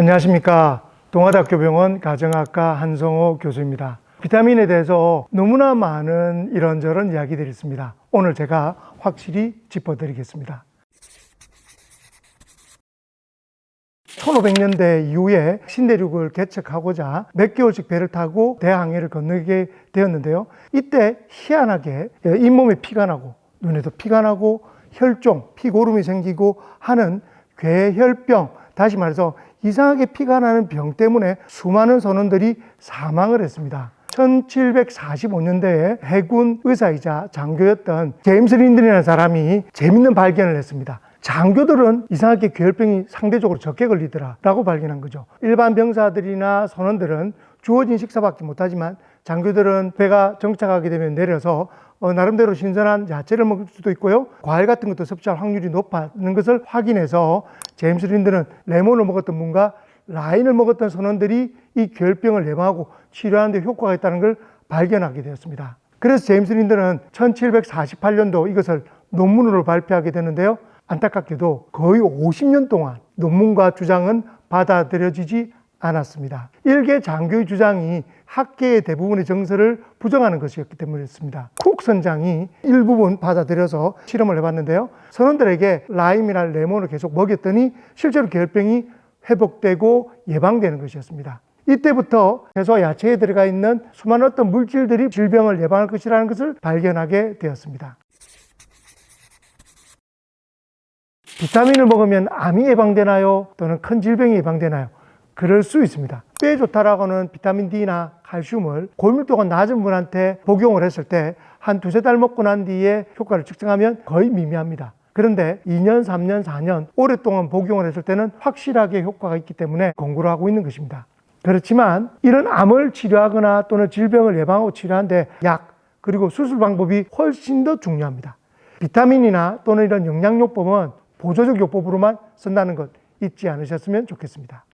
안녕하십니까. 동아대학교 병원 가정학과 한성호 교수입니다. 비타민에 대해서 너무나 많은 이런저런 이야기들이 있습니다. 오늘 제가 확실히 짚어드리겠습니다. 1500년대 이후에 신대륙을 개척하고자 몇 개월씩 배를 타고 대항해를 건너게 되었는데요. 이때 희한하게 잇몸에 피가 나고 눈에도 피가 나고 혈종, 피고름이 생기고 하는 괴혈병, 다시 말해서 이상하게 피가 나는 병 때문에 수많은 선원들이 사망을 했습니다. 1745년대에 해군 의사이자 장교였던 제임스 린든이라는 사람이 재밌는 발견을 했습니다. 장교들은 이상하게 괴혈병이 상대적으로 적게 걸리더라라고 발견한 거죠. 일반 병사들이나 선원들은 주어진 식사밖에 못하지만 장교들은 배가 정착하게 되면 내려서 어, 나름대로 신선한 야채를 먹을 수도 있고요. 과일 같은 것도 섭취할 확률이 높아는 것을 확인해서 제임스 린드는 레몬을 먹었던 분과 라인을 먹었던 선원들이 이 괴혈병을 예방하고 치료하는 데 효과가 있다는 걸 발견하게 되었습니다. 그래서 제임스 린드는 1748년도 이것을 논문으로 발표하게 되는데요. 안타깝게도 거의 50년 동안 논문과 주장은 받아들여지지 않았습니다. 일개 장교의 주장이 학계의 대부분의 정서를 부정하는 것이었기 때문이었습니다. 쿡 선장이 일부분 받아들여서 실험을 해봤는데요. 선원들에게 라임이나 레몬을 계속 먹였더니 실제로 결병이 회복되고 예방되는 것이었습니다. 이때부터 채소와 야채에 들어가 있는 수많은 어떤 물질들이 질병을 예방할 것이라는 것을 발견하게 되었습니다. 비타민을 먹으면 암이 예방되나요? 또는 큰 질병이 예방되나요? 그럴 수 있습니다. 뼈에 좋다라고는 비타민 D나 칼슘을 골밀도가 낮은 분한테 복용을 했을 때 한 두세 달 먹고 난 뒤에 효과를 측정하면 거의 미미합니다. 그런데 2년, 3년, 4년 오랫동안 복용을 했을 때는 확실하게 효과가 있기 때문에 공부를 하고 있는 것입니다. 그렇지만 이런 암을 치료하거나 또는 질병을 예방하고 치료하는데 약 그리고 수술 방법이 훨씬 더 중요합니다. 비타민이나 또는 이런 영양요법은 보조적 요법으로만 쓴다는 것 잊지 않으셨으면 좋겠습니다.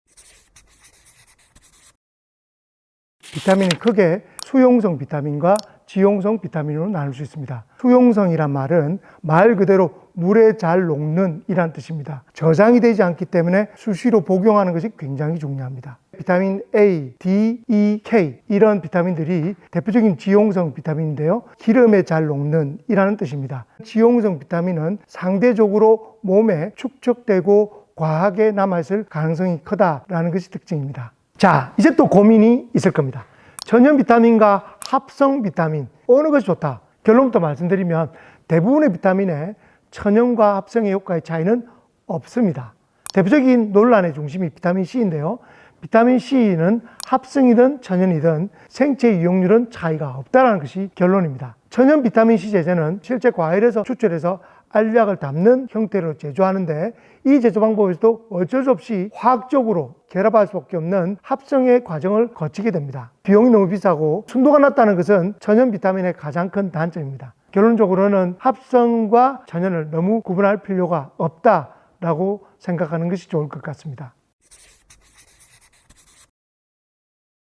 비타민은 크게 수용성 비타민과 지용성 비타민으로 나눌 수 있습니다. 수용성이란 말은 말 그대로 물에 잘 녹는 이란 뜻입니다. 저장이 되지 않기 때문에 수시로 복용하는 것이 굉장히 중요합니다. 비타민 A, D, E, K 이런 비타민들이 대표적인 지용성 비타민인데요. 기름에 잘 녹는 이라는 뜻입니다. 지용성 비타민은 상대적으로 몸에 축적되고 과하게 남아있을 가능성이 크다라는 것이 특징입니다. 자, 이제 또 고민이 있을 겁니다. 전염 비타민과 합성 비타민 어느 것이 좋다? 결론부터 말씀드리면 대부분의 비타민의 천연과 합성의 효과의 차이는 없습니다. 대표적인 논란의 중심이 비타민 C인데요. 비타민 C는 합성이든 천연이든 생체 이용률은 차이가 없다는 것이 결론입니다. 천연 비타민 C 제제는 실제 과일에서 추출해서 알약을 담는 형태로 제조하는데 이 제조 방법에서도 어쩔 수 없이 화학적으로 결합할 수밖에 없는 합성의 과정을 거치게 됩니다. 비용이 너무 비싸고 순도가 낮다는 것은 천연 비타민의 가장 큰 단점입니다. 결론적으로는 합성과 천연을 너무 구분할 필요가 없다라고 생각하는 것이 좋을 것 같습니다.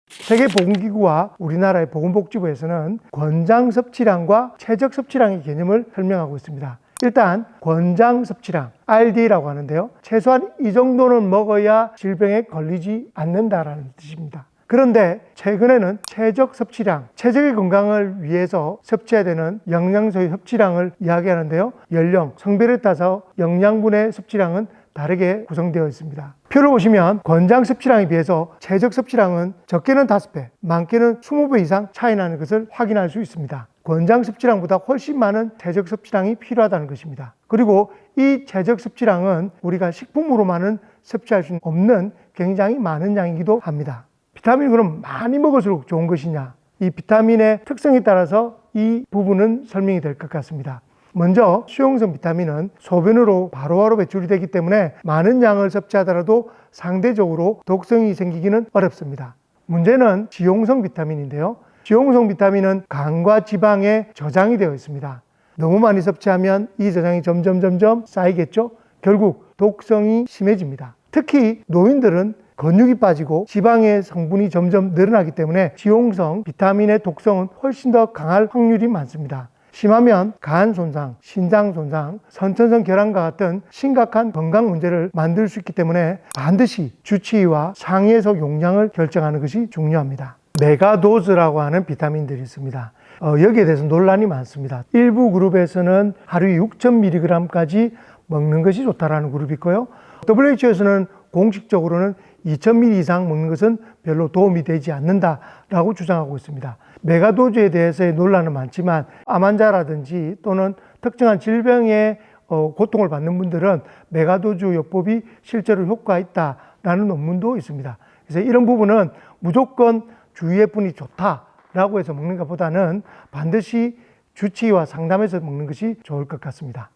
세계보건기구와 우리나라의 보건복지부에서는 권장 섭취량과 최적 섭취량의 개념을 설명하고 있습니다. 일단 권장 섭취량 RD라고 하는데요. 최소한 이 정도는 먹어야 질병에 걸리지 않는다라는 뜻입니다. 그런데 최근에는 최적 섭취량, 최적의 건강을 위해서 섭취해야 되는 영양소의 섭취량을 이야기하는데요. 연령, 성별에 따라서 영양분의 섭취량은 다르게 구성되어 있습니다. 표를 보시면 권장 섭취량에 비해서 최적 섭취량은 적게는 5배, 많게는 20배 이상 차이 나는 것을 확인할 수 있습니다. 권장 섭취량보다 훨씬 많은 최적 섭취량이 필요하다는 것입니다. 그리고 이 최적 섭취량은 우리가 식품으로만은 섭취할 수 없는 굉장히 많은 양이기도 합니다. 비타민이 그럼 많이 먹을수록 좋은 것이냐? 이 비타민의 특성에 따라서 이 부분은 설명이 될 것 같습니다. 먼저 수용성 비타민은 소변으로 바로바로 배출이 되기 때문에 많은 양을 섭취하더라도 상대적으로 독성이 생기기는 어렵습니다. 문제는 지용성 비타민인데요. 지용성 비타민은 간과 지방에 저장이 되어 있습니다. 너무 많이 섭취하면 이 저장이 점점 점점 쌓이겠죠. 결국 독성이 심해집니다. 특히 노인들은 근육이 빠지고 지방의 성분이 점점 늘어나기 때문에 지용성 비타민의 독성은 훨씬 더 강할 확률이 많습니다. 심하면 간 손상, 신장 손상, 선천성 결함과 같은 심각한 건강 문제를 만들 수 있기 때문에 반드시 주치의와 상의에서 용량을 결정하는 것이 중요합니다. 메가도즈라고 하는 비타민들이 있습니다. 어, 여기에 대해서 논란이 많습니다. 일부 그룹에서는 하루에 6,000mg까지 먹는 것이 좋다라는 그룹이 있고요. WHO에서는 공식적으로는 2,000ml 이상 먹는 것은 별로 도움이 되지 않는다라고 주장하고 있습니다. 메가도즈에 대해서의 논란은 많지만 암환자라든지 또는 특정한 질병에 어, 고통을 받는 분들은 메가도즈 요법이 실제로 효과가 있다라는 논문도 있습니다. 그래서 이런 부분은 무조건 주의해뿐이 좋다라고 해서 먹는 것보다는 반드시 주치의와 상담해서 먹는 것이 좋을 것 같습니다.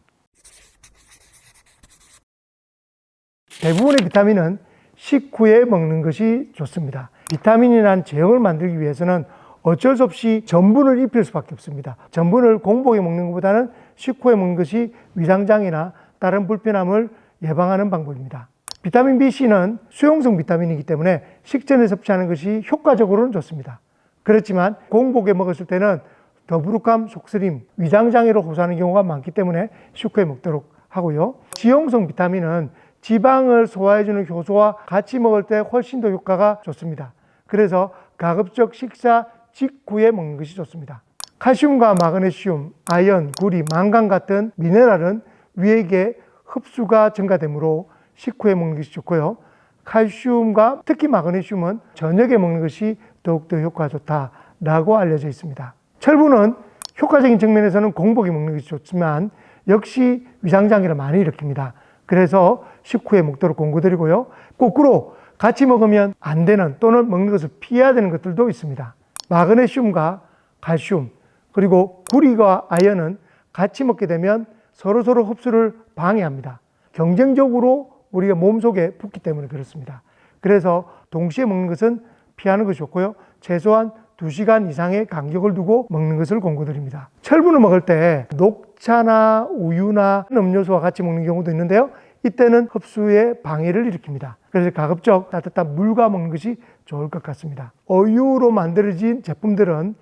대부분의 비타민은 식후에 먹는 것이 좋습니다. 비타민이란 제형을 만들기 위해서는 어쩔 수 없이 전분을 입힐 수밖에 없습니다. 전분을 공복에 먹는 것보다는 식후에 먹는 것이 위장장애나 다른 불편함을 예방하는 방법입니다. 비타민 B씨는 수용성 비타민이기 때문에 식전에 섭취하는 것이 효과적으로는 좋습니다. 그렇지만 공복에 먹었을 때는 더부룩함, 속쓰림, 위장장애로 호소하는 경우가 많기 때문에 식후에 먹도록 하고요. 지용성 비타민은 지방을 소화해주는 효소와 같이 먹을 때 훨씬 더 효과가 좋습니다. 그래서 가급적 식사 직후에 먹는 것이 좋습니다. 칼슘과 마그네슘, 아연, 구리, 망간 같은 미네랄은 위액의 흡수가 증가되므로 식후에 먹는 것이 좋고요. 칼슘과 특히 마그네슘은 저녁에 먹는 것이 더욱더 효과가 좋다라고 알려져 있습니다. 철분은 효과적인 측면에서는 공복에 먹는 것이 좋지만 역시 위장장애를 많이 일으킵니다. 그래서 식후에 먹도록 권고드리고요. 거꾸로 같이 먹으면 안 되는 또는 먹는 것을 피해야 되는 것들도 있습니다. 마그네슘과 칼슘 그리고 구리와 아연은 같이 먹게 되면 서로서로 흡수를 방해합니다. 경쟁적으로 우리가 몸속에 붙기 때문에 그렇습니다. 그래서 동시에 먹는 것은 피하는 것이 좋고요. 최소한 2시간 이상의 간격을 두고 먹는 것을 권고드립니다. 철분을 먹을 때 녹차나 우유나 음료수와 같이 먹는 경우도 있는데요. 이때는 흡수에 방해를 일으킵니다. 그래서 가급적 따뜻한 물과 먹는 것이 좋을 것 같습니다. 어유로 만들어진 제품들은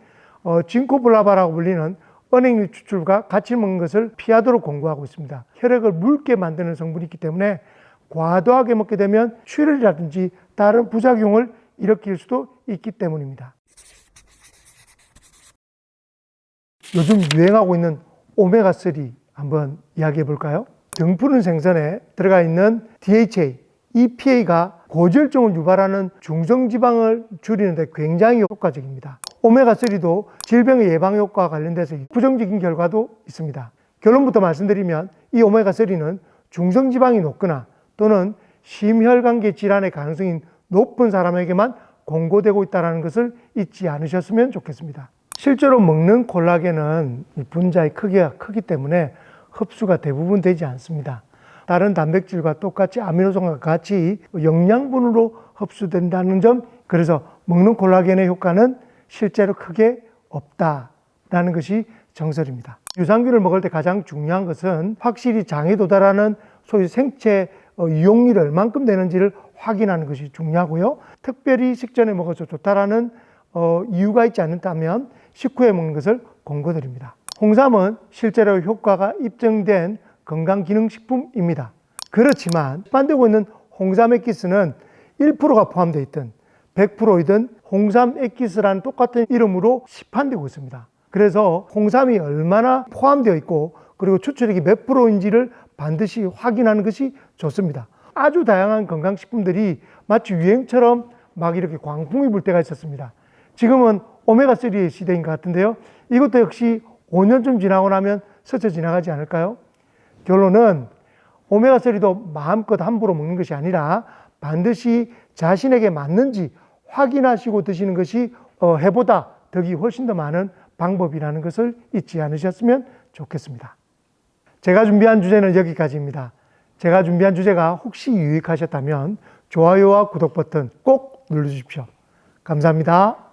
어, 징코블라바라고 불리는 은행류 추출과 같이 먹는 것을 피하도록 권고하고 있습니다. 혈액을 묽게 만드는 성분이 있기 때문에 과도하게 먹게 되면 출혈이라든지 다른 부작용을 일으킬 수도 있기 때문입니다. 요즘 유행하고 있는 오메가3 한번 이야기해 볼까요? 등푸른 생선에 들어가 있는 DHA, EPA가 고지혈증을 유발하는 중성지방을 줄이는데 굉장히 효과적입니다. 오메가3도 질병의 예방 효과와 관련돼서 부정적인 결과도 있습니다. 결론부터 말씀드리면 이 오메가3는 중성지방이 높거나 또는 심혈관계 질환의 가능성이 높은 사람에게만 권고되고 있다는 것을 잊지 않으셨으면 좋겠습니다. 실제로 먹는 콜라겐은 분자의 크기가 크기 때문에 흡수가 대부분 되지 않습니다. 다른 단백질과 똑같이 아미노산과 같이 영양분으로 흡수된다는 점, 그래서 먹는 콜라겐의 효과는 실제로 크게 없다라는 것이 정설입니다. 유산균을 먹을 때 가장 중요한 것은 확실히 장에 도달하는 소위 생체 어, 이용률이 얼만큼 되는지를 확인하는 것이 중요하고요. 특별히 식전에 먹어서 좋다라는 어, 이유가 있지 않다면 식후에 먹는 것을 권고드립니다. 홍삼은 실제로 효과가 입증된 건강기능식품입니다. 그렇지만 반되고 있는 홍삼 액기스는 1%가 포함되어 있든 100%이든 홍삼 액기스라는 똑같은 이름으로 시판되고 있습니다. 그래서 홍삼이 얼마나 포함되어 있고 그리고 추출액이 몇 프로인지를 반드시 확인하는 것이 좋습니다. 아주 다양한 건강식품들이 마치 유행처럼 막 이렇게 광풍이 불 때가 있었습니다. 지금은 오메가3의 시대인 것 같은데요. 이것도 역시 5년쯤 지나고 나면 스쳐 지나가지 않을까요? 결론은 오메가3도 마음껏 함부로 먹는 것이 아니라 반드시 자신에게 맞는지 확인하시고 드시는 것이 어, 해보다 덕이 훨씬 더 많은 방법이라는 것을 잊지 않으셨으면 좋겠습니다. 제가 준비한 주제는 여기까지입니다. 제가 준비한 주제가 혹시 유익하셨다면 좋아요와 구독 버튼 꼭 눌러주십시오. 감사합니다.